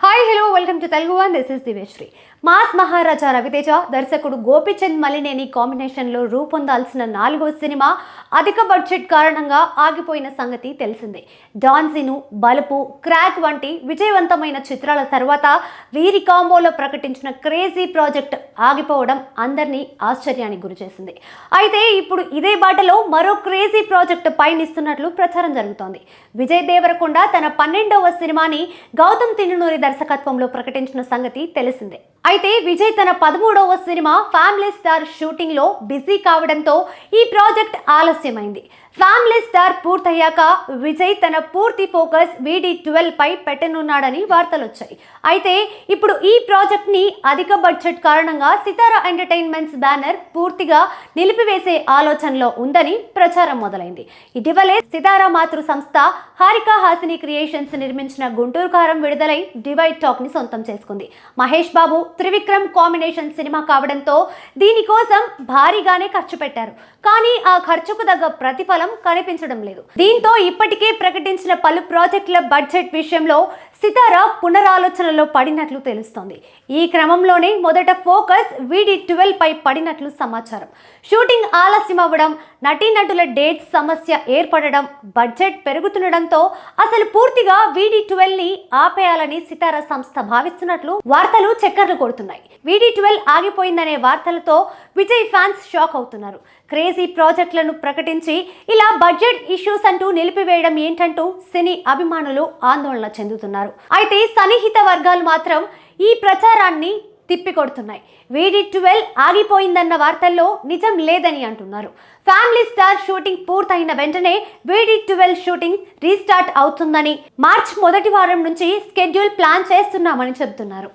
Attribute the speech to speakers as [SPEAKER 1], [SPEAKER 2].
[SPEAKER 1] Hi hello welcome to Telugu one this is దివేశ్రీ mass Maharaja Ravi Teja దర్శకుడు గోపిచంద్ మలినేని కాంబినేషన్లో రూపొందాల్సిన నాలుగో సినిమా అధిక బడ్జెట్ కారణంగా ఆగిపోయిన సంగతి తెలిసిందే. డాన్సీను బలుపు క్రాక్ వంటి విజయవంతమైన చిత్రాల తర్వాత వీరి కాంబోలో ప్రకటించిన క్రేజీ ప్రాజెక్ట్ ఆగిపోవడం అందరినీ ఆశ్చర్యానికి గురిచేసింది అయితే ఇప్పుడు ఇదే బాటలో మరో క్రేజీ ప్రాజెక్ట్ పయనిస్తున్నట్లు ప్రచారం జరుగుతోంది. విజయ్ దేవరకొండ తన పన్నెండవ సినిమాని గౌతమ్ తిన్నూరి దర్శకత్వంలో ప్రకటించిన సంగతి తెలిసిందే. అయితే విజయ్ తన పదమూడవ సినిమా ఫ్యామిలీ స్టార్ షూటింగ్లో బిజీ కావడంతో ఈ ప్రాజెక్ట్ ఆలస్యమైంది. ఫ్యామిలీ స్టార్ పూర్తయ్యాక విజయ్ తన పూర్తి ఫోకస్ వీడి ట్వెల్వ్ పై పెట్టనున్నాడని వార్తలు వచ్చాయి అయితే ఇప్పుడు ఈ ప్రాజెక్ట్ని అధిక బడ్జెట్ కారణంగా సితారా ఎంటర్టైన్మెంట్స్ బ్యానర్ పూర్తిగా నిలిపివేసే ఆలోచనలో ఉందని ప్రచారం మొదలైంది. ఇటీవలే సితారా మాతృ సంస్థ హారిక హాసిని క్రియేషన్స్ నిర్మించిన గుంటూరు కారం విడుదలై డివైడ్ టాక్ని సొంతం చేసుకుంది. మహేష్ బాబు త్రివిక్రమ్ కాంబినేషన్ సినిమా కావడంతో దీనికోసం భారీగానే ఖర్చు పెట్టారు. కానీ ఆ ఖర్చుకు తగ్గ ప్రతిఫలం కనిపించడం లేదు. దీంతో ఇప్పటికే ప్రకటించిన పలు ప్రాజెక్టుల బడ్జెట్ విషయంలో సితారా పునరాలోచనలో పడినట్లు తెలుస్తోంది. ఈ క్రమంలోనే మొదట ఫోకస్ వీడి ట్వెల్వ్ పై పడినట్లు సమాచారం. షూటింగ్ ఆలస్యం అవ్వడం నటీనటుల డేట్ సమస్య ఏర్పడడం బడ్జెట్ పెరుగుతుండడంతో అసలు పూర్తిగా వీడి ట్వెల్వ్ని ఆపేయాలని సితారా సంస్థ భావిస్తున్నట్లు వార్తలు చక్కర్లు కొడుతున్నాయి. వీడి ట్వెల్వ్ ఆగిపోయిందనే వార్తలతో విజయ్ ఫ్యాన్స్ షాక్ అవుతున్నారు. క్రేజీ ప్రాజెక్టులను ప్రకటించి ఇలా బడ్జెట్ ఇష్యూస్ అంటూ నిలిపివేయడం ఏంటంటూ సినీ అభిమానులు ఆందోళన చెందుతున్నారు. అయితే సన్నిహిత వర్గాలు మాత్రం ఈ ప్రచారాన్ని తిప్పికొడుతున్నాయి. వీడి ట్వెల్వ్ ఆగిపోయిందన్న వార్తల్లో నిజం లేదని అంటున్నారు. ఫ్యామిలీ స్టార్ షూటింగ్ పూర్తయిన వెంటనే వీడి ట్వెల్వ్ షూటింగ్ రీస్టార్ట్ అవుతుందని మార్చ్ మొదటి వారం నుంచి స్కెడ్యూల్ ప్లాన్ చేస్తున్నామని చెబుతున్నారు.